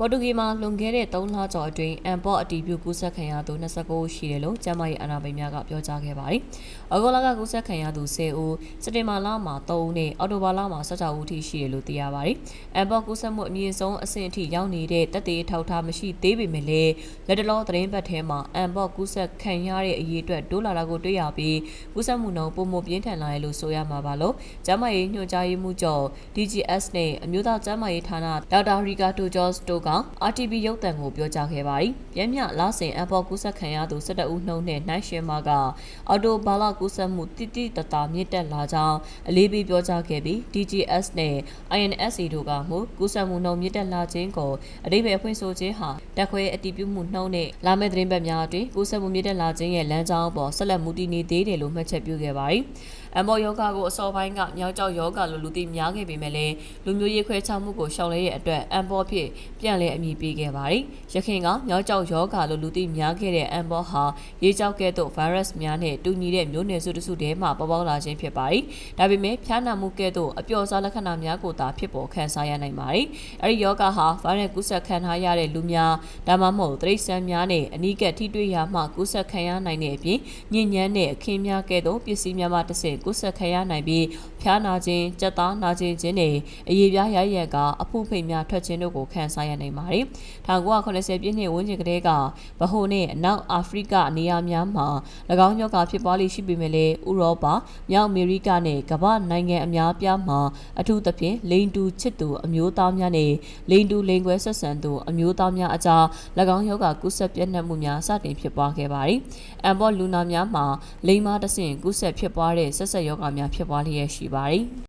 ပေါ်တူဂီမှာလွန်ခဲ့တဲ့3လကျော်အတွင်းအမ်ပေါ့အတီးပြုကူးဆက်ခံရသူ29ရှိတယ်လို့ကျန်းမာရေးအာဏာပိုင်များကပြောကြားခဲ့ပါတယ်။အော်ဂိုလာကကူးဆက်ခံရသူ10ဦးစက်တင်ဘာလမှာ3ဦးနဲ့အော်တိုဘာလမှာ16ဦးထိရှိတယ်လို့သိရပါတယ်။အမ်ပေါ့ကူးဆက်မှုအမြင့်ဆုံးအဆင့်အထိရောက်နေတဲ့တပ်သေးထောက်ထားမရှိသေးပေမဲ့လည်းလက်တလောသတင်းပတ်ထဲမှာအမ်ပေါ့ကူးဆက်ခံရတဲ့အရေးအတွက်တိုးလာတာကိုတွေ့ရပြီးကူးဆက်မှုနှုန်းပုံမပြင်းထန်လာရလို့ဆိုရမှာပါလို့ကျန်းမာရေးညွှန်ကြားရေးမှူးချုပ် DGS နဲ့အမျိုးသားကျန်းမာရေးဌာနဒေါက်တာရီကာတိုဂျော့စ်တို့က RTB ရုပ်သံကိုပြောကြားခဲ့ပါတယ်။ပြင်းမြလာစဉ်အပေါ်ကူးဆက်ခံရသူ12ဦးနှုန်းနဲ့နိုင်ရှင်မာကအော်တိုဘာလကူးဆက်မှုတိတိတတာမြင့်တက်လာကြောင်းအလေးပေးပြောကြားခဲ့ပြီး DGS နဲ့ INSA တို့ကမှုကူးဆက်မှုနှုန်းမြင့်တက်လာခြင်းကိုအတိပ္ပယ်အဖွင့်ဆိုခြင်းဟာတက်ခွဲအတည်ပြုမှုနှုန်းနဲ့လာမယ့်သတင်းပတ်များအတွင်းကူးဆက်မှုမြင့်တက်လာခြင်းရဲ့လမ်းကြောင်းပေါ်ဆက်လက်မူတည်နေသေးတယ်လို့မှတ်ချက်ပြုခဲ့ပါတယ်။အမောယောဂကိုအစောပိုင်းကမြောက်ကျောက်ယောဂလို့လူသိများခဲ့ပေမဲ့လည်းလူမျိုးရေးခွဲခြားမှုကိုရှောင်လဲရဲ့အတွက်အမ်ဘောဖြစ်ပြန်လည်အမည်ပေးခဲ့ပါတယ်။ရခိုင်ကမြောက်ကျောက်ယောဂလို့လူသိများခဲ့တဲ့အမ်ဘောဟာရေကြောက်ကဲ့သို့ virus များနဲ့တူညီတဲ့မျိုးနွယ်စုတစ်စုတည်းမှပေါ်ပေါက်လာခြင်းဖြစ်ပါတယ်။ဒါပေမဲ့ဖျားနာမှုကဲ့သို့အပျော်စားလက္ခဏာများကိုသာဖြစ်ပေါ်ခံစားရနိုင်ပါတယ်။အဲဒီယောဂဟာ virus ကူးစက်ခံထားရတဲ့လူများဒါမှမဟုတ်တိရစ္ဆာန်များနဲ့အနီးကပ်ထိတွေ့ရာမှကူးစက်ခံရနိုင်တဲ့အပြင်ညဉ့်ညမ်းတဲ့အခင်းများကဲ့သို့ပစ္စည်းများမှတစ်ဆင့်ကူးစက်ခံရနိုင်ပြီးဖျားနာခြင်း၊ကြက်သားနာခြင်းခြင်းနဲ့အရေးပြားရရက်ကအဖုဖိတ်များထွက်ခြင်းတို့ကိုခံစားရနိုင်ပါတယ်။1980ပြည့်နှစ်ဝန်းကျင်ကတည်းကဗဟိုနဲ့အနောက်အာဖရိကနေရာများမှာ၎င်းရောဂါဖြစ်ပွားလိရှိပေမဲ့လည်းဥရောပ၊မြောက်အမေရိကနဲ့ကမ္ဘာနိုင်ငံအများပြားမှာအထူးသဖြင့်လိန်တူချစ်သူအမျိုးသားများနဲ့လိန်တူလိန်ခွဲဆက်ဆံသူအမျိုးသားများအကြား၎င်းရောဂါကူးစက်ပြန့်နှံ့မှုများစတင်ဖြစ်ပွားခဲ့ပါတယ်။အမ်ဘောလူနာများမှာလိန်မားတဆင့်ကူးစက်ဖြစ်ပွားတဲ့ဆက်ဆက်ရောဂါများဖြစ်ပွားလျက်ရှိပါတယ်။